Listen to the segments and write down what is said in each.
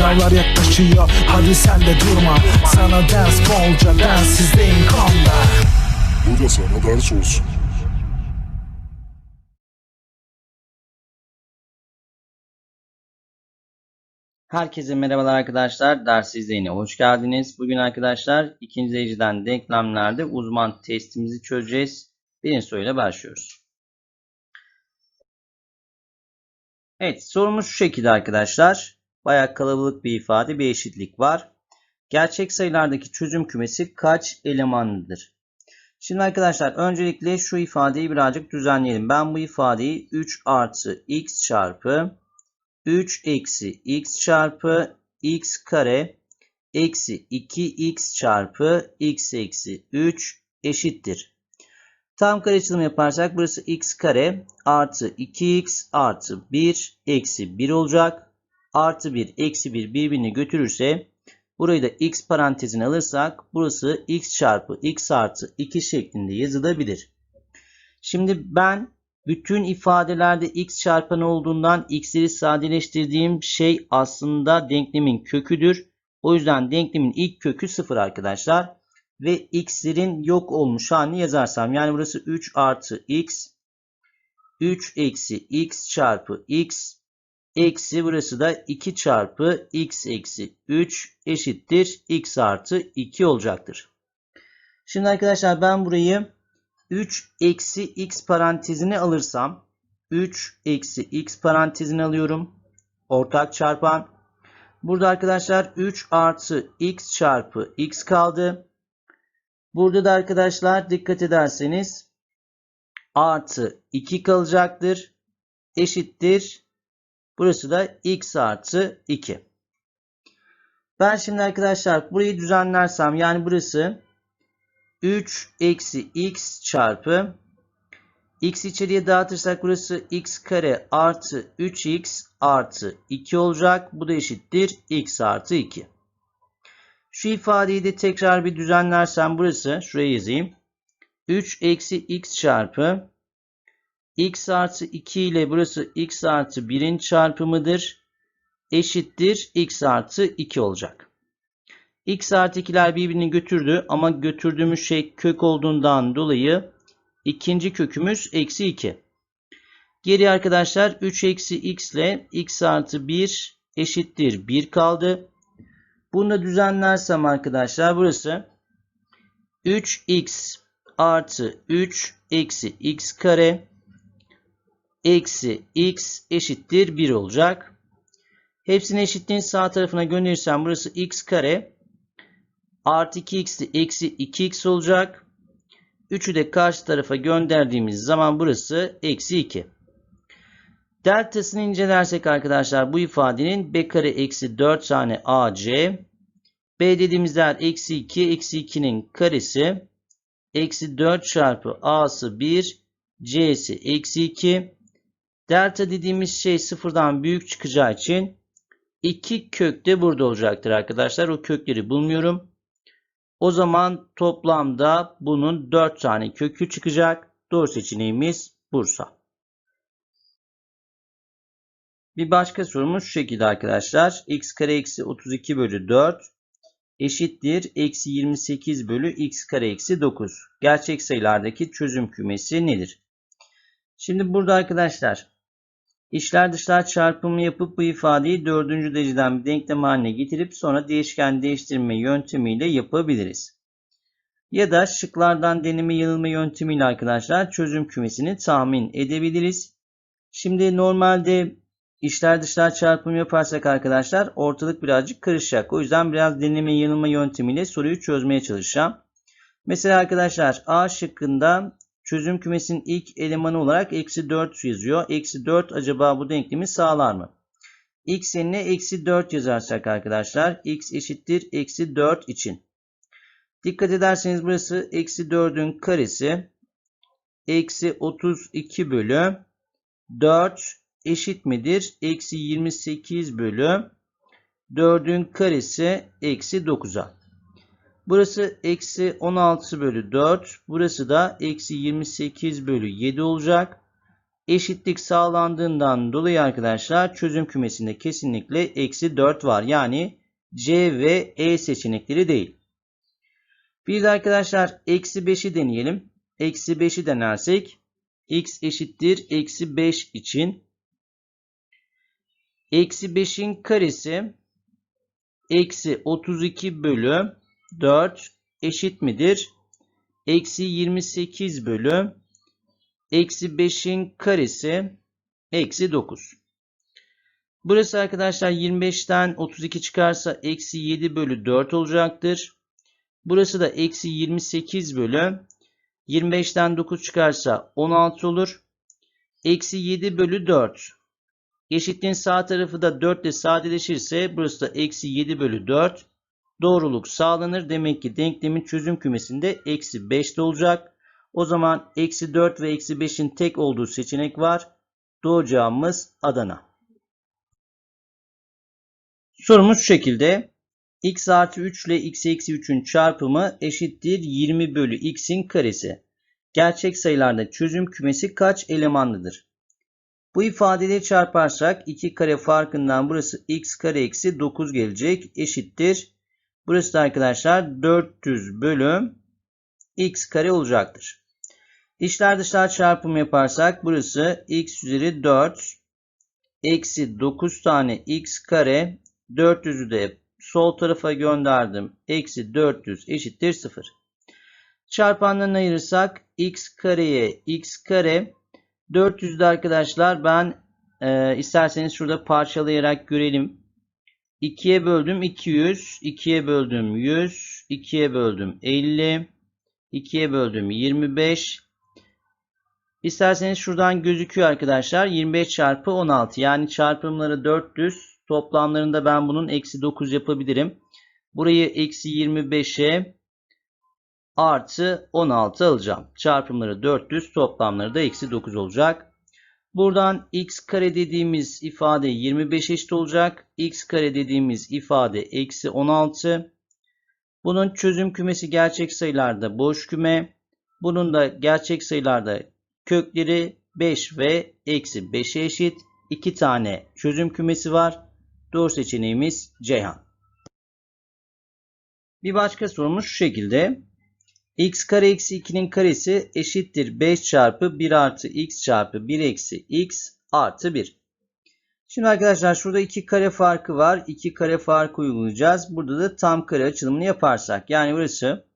Sınavlar yaklaşıyor hadi sen de durma Sana ders bolca densizdeyim konda Bu da sana ders olsun. Herkese merhabalar arkadaşlar. Ders izleyine hoş geldiniz. Bugün arkadaşlar ikinci dereceden denklemlerde uzman testimizi çözeceğiz. Birinci soruyla başlıyoruz. Evet sorumuz şu şekilde arkadaşlar. Bayağı kalabalık bir ifade bir eşitlik var. Gerçek sayılardaki çözüm kümesi kaç elemanlıdır? Şimdi arkadaşlar öncelikle şu ifadeyi birazcık düzenleyelim. Ben bu ifadeyi 3 artı x çarpı 3 eksi x çarpı x kare eksi 2x çarpı x eksi 3 eşittir. Tam kare açılımı yaparsak burası x kare artı 2x artı 1 eksi 1 olacak. Artı 1 eksi 1 birbirini götürürse burayı da x parantezine alırsak burası x çarpı x artı 2 şeklinde yazılabilir. Şimdi ben bütün ifadelerde x çarpanı olduğundan x'leri sadeleştirdiğim şey aslında denklemin köküdür. O yüzden denklemin ilk kökü 0 arkadaşlar. Ve x'lerin yok olmuş halini yazarsam. Yani burası 3 artı x. 3 eksi x çarpı x. Eksi burası da 2 çarpı x eksi 3 eşittir. x artı 2 olacaktır. Şimdi arkadaşlar ben burayı 3 eksi x parantezine alırsam 3 eksi x parantezine alıyorum. Ortak çarpan. Burada arkadaşlar 3 artı x çarpı x kaldı. Burada da arkadaşlar dikkat ederseniz artı 2 kalacaktır. Eşittir. Burası da x artı 2. Ben şimdi arkadaşlar burayı düzenlersem yani burası 3 eksi x çarpı x içeriye dağıtırsak burası x kare artı 3x artı 2 olacak. Bu da eşittir x artı 2. Şu ifadeyi de tekrar bir düzenlersem burası şuraya yazayım. 3 eksi x çarpı x artı 2 ile burası x artı 1'in çarpımıdır. Eşittir x artı 2 olacak. X artı 2'ler birbirini götürdü ama götürdüğümüz şey kök olduğundan dolayı ikinci kökümüz eksi 2. Geri arkadaşlar 3 eksi x ile x artı 1 eşittir 1 kaldı. Bunu da düzenlersem arkadaşlar burası 3x artı 3 eksi x kare eksi x eşittir 1 olacak. Hepsini eşitliğin sağ tarafına gönderirsem burası x kare artı 2x de eksi 2x olacak. 3'ü de karşı tarafa gönderdiğimiz zaman burası eksi 2. Deltasını incelersek arkadaşlar bu ifadenin b kare eksi 4 tane ac. b dediğimiz değer eksi 2. Eksi 2'nin karesi. Eksi 4 çarpı a'sı 1. c'si eksi 2. Delta dediğimiz şey sıfırdan büyük çıkacağı için 2 kök de burada olacaktır arkadaşlar. O kökleri bulmuyorum. O zaman toplamda bunun 4 tane kökü çıkacak. Doğru seçeneğimiz Bursa. Bir başka sorumuz şu şekilde arkadaşlar. x kare eksi 32 bölü 4 eşittir. Eksi 28 bölü x kare eksi 9. Gerçek sayılardaki çözüm kümesi nedir? Şimdi burada arkadaşlar İşler dışlar çarpımı yapıp bu ifadeyi dördüncü dereceden bir denklem haline getirip sonra değişken değiştirme yöntemiyle yapabiliriz. Ya da şıklardan deneme yanılma yöntemiyle arkadaşlar çözüm kümesini tahmin edebiliriz. Şimdi normalde işler dışlar çarpımı yaparsak arkadaşlar ortalık birazcık karışacak. O yüzden biraz deneme yanılma yöntemiyle soruyu çözmeye çalışacağım. Mesela arkadaşlar A şıkkında çözüm kümesinin ilk elemanı olarak eksi 4 yazıyor. Eksi 4 acaba bu denklemi sağlar mı? x yerine eksi 4 yazarsak arkadaşlar x eşittir eksi 4 için. Dikkat ederseniz burası eksi 4'ün karesi eksi 32 bölü 4 eşit midir? Eksi 28 bölü 4'ün karesi eksi 9'a. Burası eksi 16 bölü 4. Burası da eksi 28 bölü 7 olacak. eşitlik sağlandığından dolayı arkadaşlar çözüm kümesinde kesinlikle eksi 4 var. Yani C ve E seçenekleri değil. Bir de arkadaşlar eksi 5'i deneyelim. Eksi 5'i denersek x eşittir eksi 5 için eksi 5'in karesi eksi 32 bölü 4 eşit midir? Eksi 28 bölü eksi 5'in karesi eksi 9. Burası arkadaşlar 25'ten 32 çıkarsa eksi 7 bölü 4 olacaktır. Burası da eksi 28 bölü 25'ten 9 çıkarsa 16 olur. Eksi 7 bölü 4. Eşitliğin sağ tarafı da 4 ile sadeleşirse burası da eksi 7 bölü 4. Doğruluk sağlanır. Demek ki denklemin çözüm kümesinde eksi 5'te olacak. O zaman eksi 4 ve eksi 5'in tek olduğu seçenek var. Doğru cevabımız Adana. Sorumuz şu şekilde. x artı 3 ile x eksi 3'ün çarpımı eşittir 20 bölü x'in karesi. Gerçek sayılarda çözüm kümesi kaç elemanlıdır? Bu ifadeleri çarparsak 2 kare farkından burası x kare eksi 9 gelecek. Eşittir. Burası da arkadaşlar 400 bölü x kare olacaktır. İçler dışlar çarpımı yaparsak burası x üzeri 4 eksi 9 tane x kare 400'ü de sol tarafa gönderdim. Eksi 400 eşittir 0. Çarpanlarını ayırırsak x kareye x kare 400'de arkadaşlar ben e, isterseniz şurada parçalayarak görelim. 2'ye böldüm 200, 2'ye böldüm 100, 2'ye böldüm 50, 2'ye böldüm 25. İsterseniz şuradan gözüküyor arkadaşlar. 25 çarpı 16 yani çarpımları 400 toplamlarında ben bunun eksi 9 yapabilirim. Burayı eksi 25'e artı 16 alacağım. Çarpımları 400 toplamları da eksi 9 olacak. Buradan x kare dediğimiz ifade 25 eşit olacak. x kare dediğimiz ifade eksi 16. Bunun çözüm kümesi gerçek sayılarda boş küme. Bunun da gerçek sayılarda kökleri 5 ve eksi 5'e eşit. 2 tane çözüm kümesi var. Doğru seçeneğimiz Ceyhan. Bir başka sorumuz şu şekilde. X kare eksi 2'nin karesi eşittir 5 çarpı 1 artı x çarpı 1 eksi x artı 1. Şimdi arkadaşlar şurada 2 kare farkı var. 2 kare farkı uygulayacağız. Burada da tam kare açılımını yaparsak. Yani burası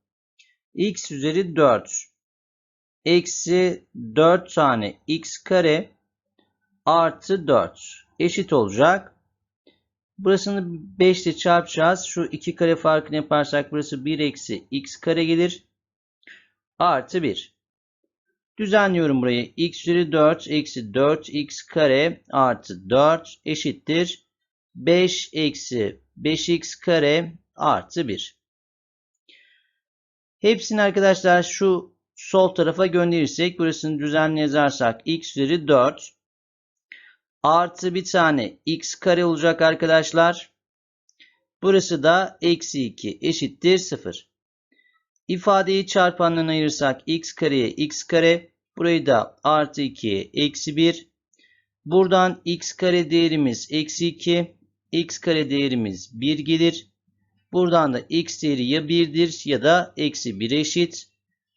x üzeri 4 eksi 4 tane x kare artı 4 eşit olacak. Burasını 5 ile çarpacağız. Şu 2 kare farkını yaparsak burası 1 eksi x kare gelir. Artı 1. Düzenliyorum burayı. x üzeri 4 eksi 4 x kare artı 4 eşittir. 5 eksi 5x kare artı 1. Hepsini arkadaşlar şu sol tarafa gönderirsek burasını düzenli yazarsak x üzeri 4 artı bir tane x kare olacak arkadaşlar. Burası da eksi 2 eşittir 0. İfadeyi çarpanlarına ayırırsak x kareye x kare. Burayı da artı 2'ye eksi 1. Buradan x kare değerimiz eksi 2. x kare değerimiz 1 gelir. Buradan da x değeri ya 1'dir ya da eksi 1 eşit.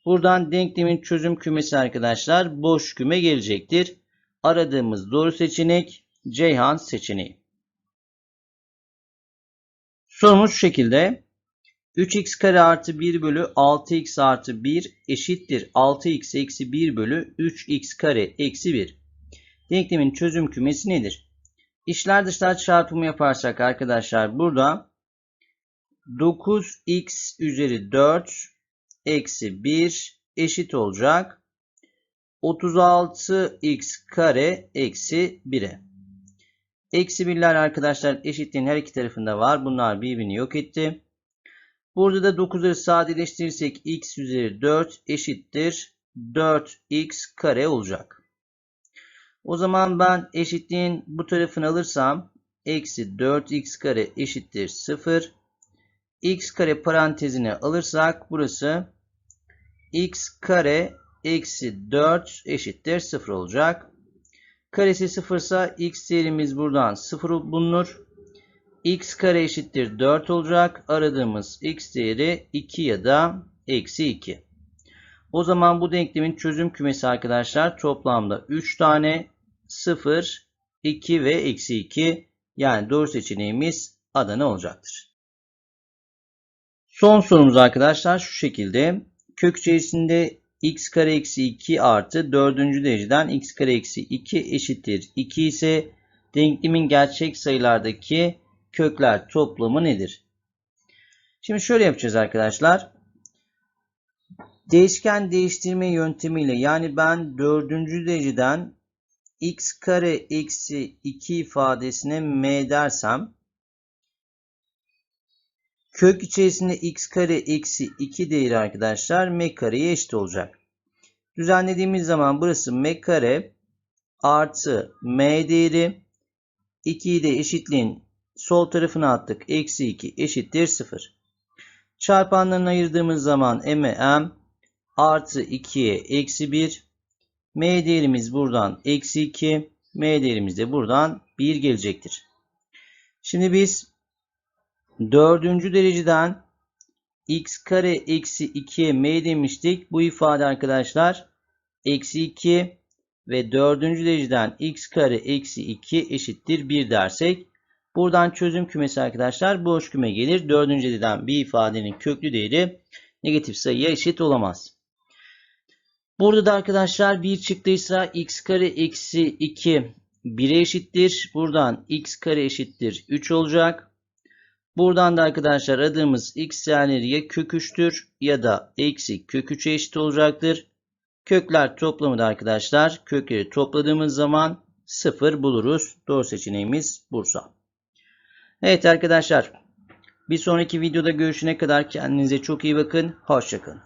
Buradan denklemin çözüm kümesi arkadaşlar boş küme gelecektir. Aradığımız doğru seçenek Ceyhan seçeneği. Sorumuz şu şekilde. 3x kare artı 1 bölü 6x artı 1 eşittir 6x eksi 1 bölü 3x kare eksi 1. Denklemin çözüm kümesi nedir? İşler dışlar çarpımı yaparsak arkadaşlar burada 9x üzeri 4 eksi 1 eşit olacak. 36x kare eksi 1'e. Eksi birler arkadaşlar eşitliğin her iki tarafında var. Bunlar birbirini yok etti. Burada da 9'ları sadeleştirirsek x üzeri 4 eşittir 4x kare olacak. O zaman ben eşitliğin bu tarafını alırsam eksi 4x kare eşittir 0. x kare parantezine alırsak burası x kare eksi 4 eşittir 0 olacak. Karesi 0 ise x değerimiz buradan 0 bulunur. X kare eşittir 4 olacak. Aradığımız x değeri 2 ya da eksi 2. O zaman bu denklemin çözüm kümesi arkadaşlar toplamda 3 tane 0, 2 ve eksi 2 yani doğru seçeneğimiz Adana olacaktır. Son sorumuz arkadaşlar şu şekilde. Kök içerisinde x kare eksi 2 artı 4. dereceden x kare eksi 2 eşittir 2 ise denklemin gerçek sayılardaki kökler toplamı nedir? Şimdi şöyle yapacağız arkadaşlar. Değişken değiştirme yöntemiyle yani ben 4. dereceden x kare eksi 2 ifadesine m dersem kök içerisinde x kare eksi 2 değeri arkadaşlar m kareye eşit olacak. Düzenlediğimiz zaman burası m kare artı m değeri 2'yi de eşitliğin sol tarafına attık. Eksi 2 eşittir 0. Çarpanlarını ayırdığımız zaman m'e m artı 2'ye eksi 1 m değerimiz buradan eksi 2 m değerimiz de buradan 1 gelecektir. Şimdi biz dördüncü dereceden x kare eksi 2'ye m demiştik. Bu ifade arkadaşlar eksi 2 ve dördüncü dereceden x kare eksi 2 eşittir 1 dersek buradan çözüm kümesi arkadaşlar boş küme gelir. Dördüncü dereceden bir ifadenin köklü değeri negatif sayıya eşit olamaz. Burada da arkadaşlar 1 çıktıysa x kare eksi 2 1'e eşittir. Buradan x kare eşittir 3 olacak. Buradan da arkadaşlar aradığımız x değerleri ya kök 3'tür ya da eksi kök 3'e eşit olacaktır. Kökler toplamı da arkadaşlar kökleri topladığımız zaman 0 buluruz. Doğru seçeneğimiz Bursa. Evet arkadaşlar bir sonraki videoda görüşene kadar kendinize çok iyi bakın. Hoşçakalın.